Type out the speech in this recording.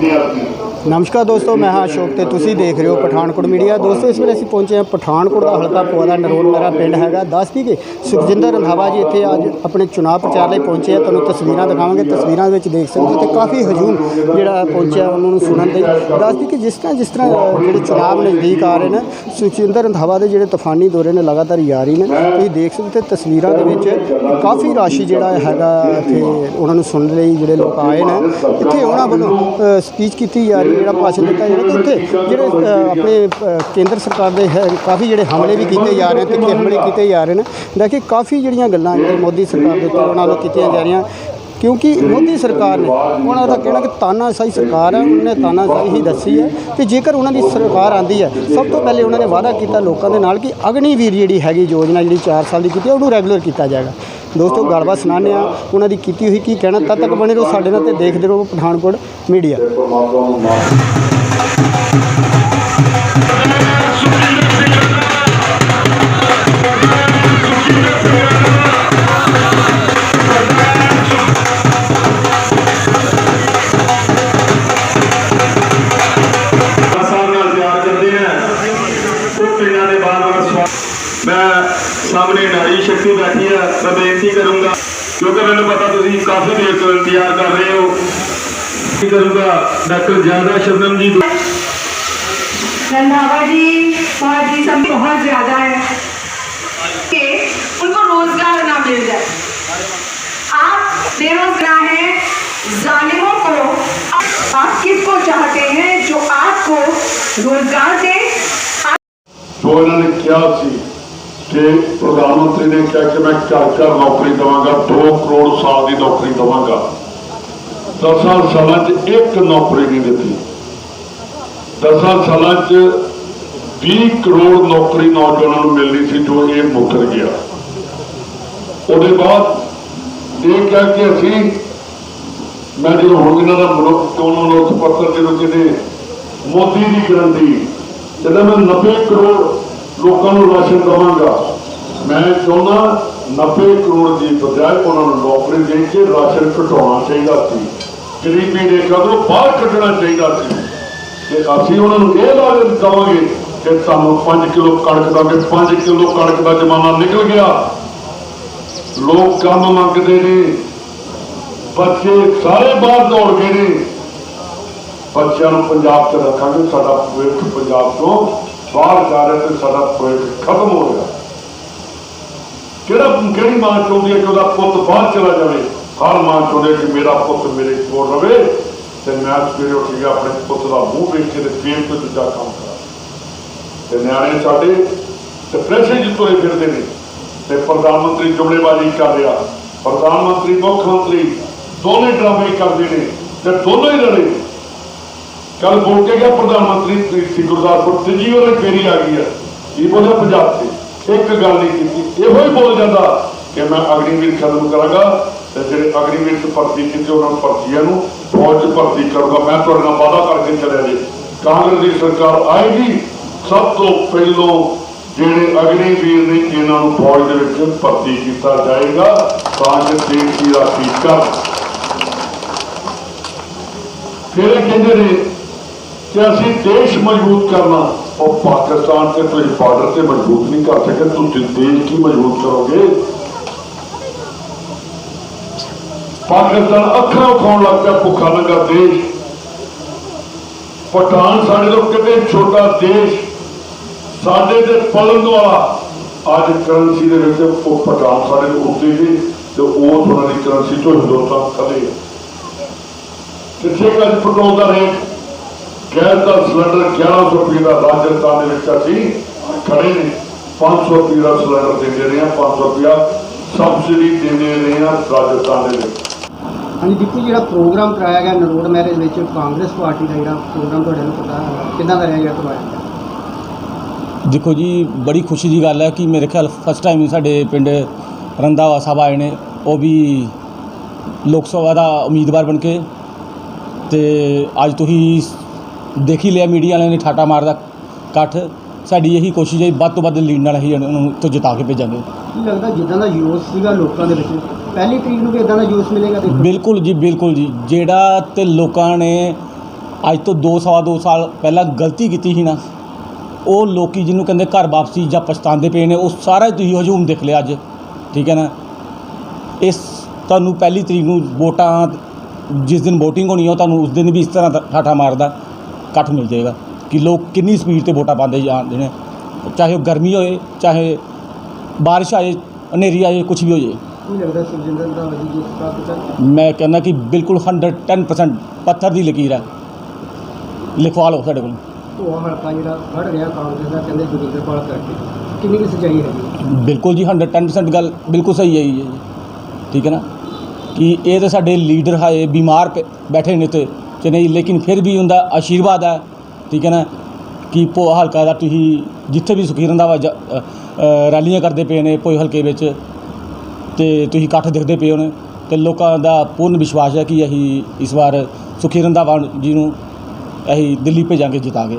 নিয়ে আসবেন ਨਮਸਕਾਰ ਦੋਸਤੋ, ਮੈਂ ਹਾਂ ਅਸ਼ੋਕ ਤੇ ਤੁਸੀਂ ਦੇਖ ਰਹੇ ਹੋ ਪਠਾਨਕੋਟ ਮੀਡੀਆ। ਦੋਸਤੋ, ਇਸ ਵੇਲੇ ਅਸੀਂ ਪਹੁੰਚੇ ਹਾਂ ਪਠਾਨਕੋਟ ਦਾ ਹਲਕਾ ਪਵਾਦਾ ਨਰੋਲ ਮੇਰਾ ਪਿੰਡ ਹੈਗਾ। ਦੱਸਦੀ ਕਿ ਸੁਖਜਿੰਦਰ ਰੰਧਾਵਾ ਜੀ ਇੱਥੇ ਅੱਜ ਆਪਣੇ ਚੁਣਾਵ ਪ੍ਰਚਾਰ ਲਈ ਪਹੁੰਚੇ ਆ। ਤੁਹਾਨੂੰ ਤਸਵੀਰਾਂ ਦਿਖਾਵਾਂਗੇ। ਤਸਵੀਰਾਂ ਵਿੱਚ ਦੇਖ ਸਕਦੇ ਹੋ ਤੇ ਕਾਫੀ ਹਜੂਮ ਜਿਹੜਾ ਪਹੁੰਚਿਆ ਉਹਨਾਂ ਨੂੰ ਸੁਣਨ ਲਈ ਦੱਸਦੀ ਕਿ ਜਿਸ ਤਰ੍ਹਾਂ ਜਿਸ ਤਰ੍ਹਾਂ ਜਿਹੜੇ ਚੁਣਾਵ ਨਜ਼ਦੀਕ ਆ ਰਹੇ ਨੇ, ਸੁਖਜਿੰਦਰ ਰੰਧਾਵਾ ਦੇ ਜਿਹੜੇ ਤੂਫਾਨੀ ਦੌਰੇ ਨੇ ਲਗਾਤਾਰ ਜਾਰੀ ਨੇ। ਤੁਸੀਂ ਦੇਖ ਸਕਦੇ ਤੇ ਤਸਵੀਰਾਂ ਦੇ ਵਿੱਚ ਕਾਫੀ ਰਾਸ਼ੀ ਜਿਹੜਾ ਹੈਗਾ ਇੱਥੇ ਉਹਨਾਂ ਨੂੰ ਸੁਣਨ ਲਈ ਜਿਹੜੇ ਲੋਕ ਆਏ ਨੇ। ਇੱਥੇ ਉਹਨਾਂ ਵੱਲੋਂ ਸਪੀਚ ਕੀਤੀ ਜਾ ਰਹੀ ਜਿਹੜਾ ਭਾਸ਼ਣ ਦਿੱਤਾ ਜਾ ਰਿਹਾ ਇੱਥੇ ਜਿਹੜੇ ਆਪਣੇ ਕੇਂਦਰ ਸਰਕਾਰ ਦੇ ਹੈ, ਕਾਫੀ ਜਿਹੜੇ ਹਮਲੇ ਵੀ ਕੀਤੇ ਜਾ ਰਹੇ ਨੇ, ਤਿੱਖੇ ਹਮਲੇ ਕੀਤੇ ਜਾ ਰਹੇ ਨੇ। ਦੇਖੀ ਕਾਫੀ ਜਿਹੜੀਆਂ ਗੱਲਾਂ ਜਿਹੜੇ ਮੋਦੀ ਸਰਕਾਰ ਦੇ ਉੱਤੇ ਉਹਨਾਂ ਵੱਲੋਂ ਕੀਤੀਆਂ ਜਾ ਰਹੀਆਂ। ਕਿਉਂਕਿ ਮੋਦੀ ਸਰਕਾਰ ਨੇ ਉਹਨਾਂ ਦਾ ਕਹਿਣਾ ਕਿ ਤਾਨਾਸ਼ਾਹੀ ਸਰਕਾਰ ਹੈ, ਉਹਨੇ ਤਾਨਾਸ਼ਾਹੀ ਹੀ ਦੱਸੀ ਹੈ ਤੇ ਜੇਕਰ ਉਹਨਾਂ ਦੀ ਸਰਕਾਰ ਆਂਦੀ ਹੈ, ਸਭ ਤੋਂ ਪਹਿਲੇ ਉਹਨਾਂ ਨੇ ਵਾਅਦਾ ਕੀਤਾ ਲੋਕਾਂ ਦੇ ਨਾਲ ਕਿ ਅਗਨੀਵੀਰ ਜਿਹੜੀ ਹੈਗੀ ਯੋਜਨਾ ਜਿਹੜੀ 4 ਸਾਲ ਦੀ ਕੀਤੀ ਉਹਨੂੰ ਰੈਗੂਲਰ ਕੀਤਾ ਜਾਏਗਾ। ਦੋਸਤੋ ਗੱਲਬਾਤ ਸੁਣਾਉਂਦੇ ਆ ਉਹਨਾਂ ਦੀ ਕੀਤੀ ਹੋਈ ਕੀ ਕਹਿਣਾ, ਤਦ ਤੱਕ ਬਣੇ ਰਹੋ ਸਾਡੇ ਨਾਲ ਤੇ ਦੇਖਦੇ ਰਹੋ ਪਠਾਨਕੋਟ ਮੀਡੀਆ। ਨਾਰੀ ਸ਼ਕਤੀ ਬੈਠੀ ਆ ਮੈਂ ਬੇਨਤੀ ਕਰੂੰਗਾ ਕਿਉਂਕਿ ਮੈਨੂੰ ਪਤਾ ਤੁਸੀਂ ਕਾਫੀ ਦੇਰ ਤੋਂ ਇੰਤਜ਼ਾਰ ਕਰ ਰਹੇ ਹੋ ਕੀ ਕਰੂੰਗਾ ਡਾਕਟਰ ਜਿਆਦਾ ਸ਼ਬਨਮ ਜੀ ਤੋਂ रंधावा जी और जी सब बहुत ज्यादा है कि उनको रोजगार ना मिल जाए आप बेरोजगार हैं जालिमों को आप किसको चाहते हैं जो आपको रोजगार दे ਜੋ ਇਹਨਾਂ ਨੇ ਕਿਹਾ ਸੀ ਕਿ ਪ੍ਰਧਾਨ ਮੰਤਰੀ ਨੇ ਕਿਹਾ ਕਿ ਮੈਂ ਘਰ ਘਰ ਨੌਕਰੀ ਦਵਾਂਗਾ 2 ਕਰੋੜ ਸਾਲ ਦੀ ਨੌਕਰੀ ਦਵਾਂਗਾ। ਦਸਾਂ ਸਾਲਾਂ 'ਚ ਇੱਕ ਨੌਕਰੀ ਨਹੀਂ ਦਿੱਤੀ। ਦਸਾਂ ਸਾਲਾਂ 'ਚ 20 ਕਰੋੜ ਨੌਕਰੀ ਨੌਜਵਾਨਾਂ ਨੂੰ ਮਿਲਣੀ ਸੀ ਜੋ ਇਹ ਮੁੱਕਰ ਗਿਆ। ਉਹਦੇ ਬਾਅਦ ਇਹ ਕਿਹਾ ਕਿ ਅਸੀਂ, ਮੈਂ ਜਦੋਂ ਹੁਣ ਇਹਨਾਂ ਦਾ ਮਨੁੱਖ ਚੋਣ ਮਨੁੱਖ ਪੱਤਰ ਜਦੋਂ ਕਿਤੇ ਮੋਦੀ ਦੀ ਗਰੰਟੀ ਜਦੋਂ ਮੈਂ 90 ਕਰੋੜ ਲੋਕਾਂ ਨੂੰ ਰਾਸ਼ਨ ਦਵਾਂਗਾ ਮੈਂ ਚਾਹੁੰਦਾ 90 ਕਰੋੜ ਦੀ ਬਜਾਏ ਉਹਨਾਂ ਨੂੰ ਨੌਕਰੀ ਦੇ ਕੇ ਰਾਸ਼ਨ ਘਟਾਉਣਾ ਚਾਹੀਦਾ ਸੀ। ਗਰੀਬੀ ਰੇਖਾ ਤੋਂ ਬਾਹਰ ਕੱਢਣਾ ਚਾਹੀਦਾ ਸੀ? ਤੇ ਅਸੀਂ ਉਹਨਾਂ ਨੂੰ ਇਹ ਲਾਲਚ ਦਵਾਂਗੇ ਕਿ ਤੁਹਾਨੂੰ 5 ਕਿਲੋ ਕਣਕ ਦਾਂਗੇ 5 ਕਿਲੋ ਕਣਕ ਦਾ ਜ਼ਮਾਨਾ ਨਿਕਲ ਗਿਆ। ਲੋਕ ਕੰਮ ਮੰਗਦੇ ਨੇ। ਬੱਚੇ ਸਾਰੇ ਬਾਹਰ ਦੌੜ ਗਏ ਨੇ। ਬੱਚਿਆਂ ਨੂੰ ਪੰਜਾਬ 'ਚ ਰੱਖਾਂਗੇ, ਸਾਡਾ ਭਵਿੱਖ ਪੰਜਾਬ ਤੋਂ ਬਾਹਰ ਜਾ ਰਿਹਾ ਤੇ ਸਾਡਾ ਭਵਿੱਖ ਖਤਮ ਹੋ ਰਿਹਾ। ਕਿਹੜਾ, ਕਿਹੜੀ ਮਾਂ ਚਾਹੁੰਦੀ ਹੈ ਕਿ ਉਹਦਾ ਪੁੱਤ ਬਾਹਰ ਚਲਾ ਜਾਵੇ? ਹਰ ਮਾਂ ਚਾਹੁੰਦੀ ਹੈ ਕਿ ਮੇਰਾ ਪੁੱਤ ਮੇਰੇ ਕੋਲ ਰਵੇ ਤੇ ਮੈਂ ਸਵੇਰੇ ਉੱਠ ਕੇ ਆਪਣੇ ਪੁੱਤ ਦਾ ਮੂੰਹ ਵੇਖ ਕੇ ਤੇ ਫੇਰ ਕੋਈ ਦੂਜਾ ਕੰਮ ਕਰਾਂ। ਤੇ ਨਿਆਣੇ ਸਾਡੇ ਡਿਪਰੈਸ਼ਨ ਜਿ ਤੁਰੇ ਫਿਰਦੇ ਨੇ। ਤੇ ਪ੍ਰਧਾਨ ਮੰਤਰੀ ਜੁਮਲੇਬਾਜ਼ੀ ਕਰ ਰਿਹਾ। ਪ੍ਰਧਾਨ ਮੰਤਰੀ, ਮੁੱਖ ਮੰਤਰੀ ਦੋਨੇ ਡਰਾਮੇ ਕਰਦੇ ਨੇ ਤੇ ਦੋਨੋਂ ਹੀ ਲੜੇ ਕੱਲ ਬੋਲ ਕੇ ਗਿਆ ਪ੍ਰਧਾਨ ਮੰਤਰੀ ਸੀ ਗੁਰਦਾਸਪੁਰ ਤੀਜੀ ਵਾਰ ਫੇਰੀ ਆ ਗਈ ਹੈ ਇਹ ਬੋਲਿਆ ਪੰਜਾਬ ਤੇ। ਇੱਕ ਗੱਲ ਨਹੀਂ ਕੀਤੀ। ਇਹੋ ਹੀ ਬੋਲ ਜਾਂਦਾ ਕਿ ਮੈਂ ਅਗਨੀਵੀਰ ਖਤਮ ਕਰਾਂਗਾ ਤੇ ਜਿਹੜੇ ਅਗਨੀਵੀਰ ਚ ਭਰਤੀ ਕੀਤੇ ਉਹਨਾਂ ਭਰਤੀਆਂ ਨੂੰ ਫੌਜ ਚ ਭਰਤੀ ਕਰੂੰਗਾ। ਮੈਂ ਤੁਹਾਡੇ ਨਾਲ ਵਾਅਦਾ ਕਰਕੇ ਚੱਲਿਆ ਜੀ। ਕਾਂਗਰਸ ਦੀ ਸਰਕਾਰ ਆਏਗੀ, ਸਭ ਤੋਂ ਪਹਿਲੋਂ ਜਿਹੜੇ ਅਗਨੀਵੀਰ ਨੇ ਇਹਨਾਂ ਨੂੰ ਫੌਜ ਦੇ ਵਿੱਚ ਭਰਤੀ ਕੀਤਾ ਜਾਏਗਾ, ਤਾਂ ਕਿ ਦੇਸ਼ ਦੀ ਰਾਖੀ ਕਰ ਫਿਰ ਇਹ ਕਹਿੰਦੇ ਨੇ ਕਿ ਅਸੀਂ ਦੇਸ਼ ਮਜ਼ਬੂਤ ਕਰਨਾ ਉਹ ਪਾਕਿਸਤਾਨ ਤੇ ਤੁਸੀਂ ਬਾਰਡਰ ਤੇ ਮਜ਼ਬੂਤ ਨਹੀਂ ਕਰ ਸਕੇ ਤੁਸੀਂ ਦੇਸ਼ ਕੀ ਮਜ਼ਬੂਤ ਕਰੋਗੇ ਪਾਕਿਸਤਾਨ ਅੱਖਾਂ ਉਖਾਉਣ ਲੱਗ ਪਿਆ ਭੁੱਖਾ ਲੱਗਾ ਦੇਸ਼ ਪਠਾਨ ਸਾਡੇ ਤੋਂ ਕਿਤੇ ਛੋਟਾ ਦੇਸ਼ ਸਾਡੇ ਤੇ ਪਲਣ ਵਾਲਾ ਅੱਜ ਕਰੰਸੀ ਦੇ ਵਿੱਚ ਉਹ ਪਠਾਨ ਸਾਡੇ ਤੋਂ ਉੱਤੇ ਸੀ ਤੇ ਉਹ ਉਹਨਾਂ ਦੀ ਕਰੰਸੀ ਤੋਂ ਹਿੰਦੁਸਤਾਨ ਥੱਲੇ ਗੈਸ ਦਾ ਸਿਲੰਡਰ 1100 ਰੁਪਏ ਦਾ ਰਾਜਸਥਾਨ ਦੇ ਵਿੱਚ ਅਸੀਂ ਖੜੇ ਨੇ। 500 ਰੁਪਏ ਦਾ ਸਿਲੰਡਰ ਦਿੰਦੇ ਰਹੇ ਹਾਂ 500 ਰੁਪਇਆ ਸਬਸਿਡੀ ਦਿੰਦੇ ਰਹੇ ਹਾਂ ਰਾਜਸਥਾਨ ਦੇ ਵਿੱਚ। ਹਾਂਜੀ ਦੀਪੂ ਜਿਹੜਾ ਪ੍ਰੋਗਰਾਮ ਕਰਾਇਆ ਗਿਆ ਨਰੋੜ ਮੈਰਿਜ ਵਿੱਚ ਕਾਂਗਰਸ ਪਾਰਟੀ ਦਾ ਜਿਹੜਾ ਪ੍ਰੋਗਰਾਮ ਤੁਹਾਡੇ ਨੂੰ ਪਤਾ ਕਿੱਦਾਂ ਦਾ ਰਿਹਾ ਗਿਆ? ਤੁਹਾਡਾ ਦੇਖੋ ਜੀ ਬੜੀ ਖੁਸ਼ੀ ਦੀ ਗੱਲ ਹੈ ਕਿ ਮੇਰੇ ਖਿਆਲ ਫਸਟ ਟਾਈਮ ਸਾਡੇ ਪਿੰਡ ਰੰਧਾਵਾ ਸਾਹਿਬ ਆਏ ਨੇ। ਉਹ ਵੀ ਲੋਕ ਸਭਾ ਦਾ ਉਮੀਦਵਾਰ ਬਣ ਕੇ ਤੇ ਅੱਜ ਤੁਸੀਂ ਦੇਖ ਹੀ ਲਿਆ ਮੀਡੀਆ ਵਾਲਿਆਂ ਨੇ ਠਾਟਾ ਮਾਰਦਾ ਇਕੱਠ ਸਾਡੀ ਇਹੀ ਕੋਸ਼ਿਸ਼ ਹੈ ਵੱਧ ਤੋਂ ਵੱਧ ਲੀਡ ਨਾਲ ਅਸੀਂ ਉਹਨਾਂ ਨੂੰ ਤੋਂ ਜਿਤਾ ਕੇ ਭੇਜਾਂਗੇ। ਕੀ ਲੱਗਦਾ ਜਿੱਦਾਂ ਦਾ ਜੋਸ਼ ਸੀਗਾ ਲੋਕਾਂ ਦੇ ਵਿੱਚ? ਪਹਿਲੀ ਤਰੀਕ ਨੂੰ ਵੀ ਇਦਾਂ ਦਾ ਜੋਸ਼ ਮਿਲੇਗਾ ਦੇਖੋ। ਬਿਲਕੁਲ ਜੀ ਬਿਲਕੁਲ ਜੀ। ਜਿਹੜਾ ਤੇ ਲੋਕਾਂ ਨੇ ਅੱਜ ਤੋਂ ਦੋ ਸਵਾ ਦੋ ਸਾਲ ਪਹਿਲਾਂ ਗਲਤੀ ਕੀਤੀ ਸੀ ਨਾ ਉਹ ਲੋਕੀ ਜਿਹਨੂੰ ਕਹਿੰਦੇ ਘਰ ਵਾਪਸੀ ਜਾਂ ਪਛਤਾਉਂਦੇ ਪਏ ਨੇ ਉਹ ਸਾਰਾ ਹੀ ਤੁਸੀਂ ਹਜੂਮ ਦੇਖ ਲਿਆ ਅੱਜ। ਠੀਕ ਹੈ ਨਾ? ਇਸ ਤੁਹਾਨੂੰ ਪਹਿਲੀ ਤਰੀਕ ਨੂੰ ਵੋਟਾਂ ਜਿਸ ਦਿਨ VOTING ਹੋਣੀ ਉਹ ਤੁਹਾਨੂੰ ਉਸ ਦਿਨ ਵੀ ਇਸ ਤਰ੍ਹਾਂ ਠਾਠਾ ਮਾਰਦਾ। ਇਕੱਠ ਮਿਲ ਜਾਏਗਾ ਕਿ ਲੋਕ ਕਿੰਨੀ ਸਪੀਡ ਤੇ ਵੋਟਾਂ ਪਾਉਂਦੇ ਜਾਂਦੇ ਨੇ ਚਾਹੇ ਉਹ ਗਰਮੀ ਹੋਏ ਚਾਹੇ ਬਾਰਿਸ਼ ਆਏ ਹਨੇਰੀ ਆਏ ਕੁਝ ਵੀ ਹੋ ਜਾਏ ਕੀ ਲੱਗਦਾ ਸੁਖਜਿੰਦਰ ਰੰਧਾਵਾ ਜੀ ਜਿਸ ਪ੍ਰਾਪਤ ਮੈਂ ਕਹਿੰਦਾ ਕਿ ਬਿਲਕੁਲ 110% ਪੱਥਰ ਦੀ ਲਕੀਰ ਹੈ। ਲਿਖਵਾ ਲਓ ਸਾਡੇ ਕੋਲ। ਉਹ ਹਲਕਾ ਜਿਹੜਾ ਫੜ ਰਿਹਾ ਕਾਂਗਰਸ ਦਾ ਕਹਿੰਦੇ ਜੋਗਿੰਦਰਪਾਲ ਕਰਕੇ। ਕਿੰਨੀ ਕੁ ਸੱਚਾਈ ਹੈਗੀ ਬਿਲਕੁਲ ਜੀ 110% ਗੱਲ ਬਿਲਕੁਲ ਕਿ ਨਹੀਂ, ਲੇਕਿਨ ਫਿਰ ਵੀ ਉਹਦਾ ਆਸ਼ੀਰਵਾਦ ਹੈ, ਠੀਕ ਹੈ ਨਾ, ਕਿ ਭੋ ਹਲਕਾ ਦਾ ਤੁਸੀਂ ਜਿੱਥੇ ਵੀ ਸੁਖੀ ਰੰਧਾਵਾ ਰੈਲੀਆਂ ਕਰਦੇ ਪਏ ਨੇ ਭੋਏ ਹਲਕੇ ਵਿੱਚ ਤੇ ਤੁਸੀਂ ਇਕੱਠ ਦੇਖਦੇ ਪਏ ਹੋ ਨੇ ਤੇ ਲੋਕਾਂ ਦਾ ਪੂਰਨ ਵਿਸ਼ਵਾਸ ਹੈ ਕਿ ਅਸੀਂ ਇਸ ਵਾਰ ਸੁਖੀ ਰੰਧਾਵਾ ਜੀ ਨੂੰ ਅਸੀਂ ਦਿੱਲੀ ਭੇਜਾਂਗੇ ਜਿਤਾਂਗੇ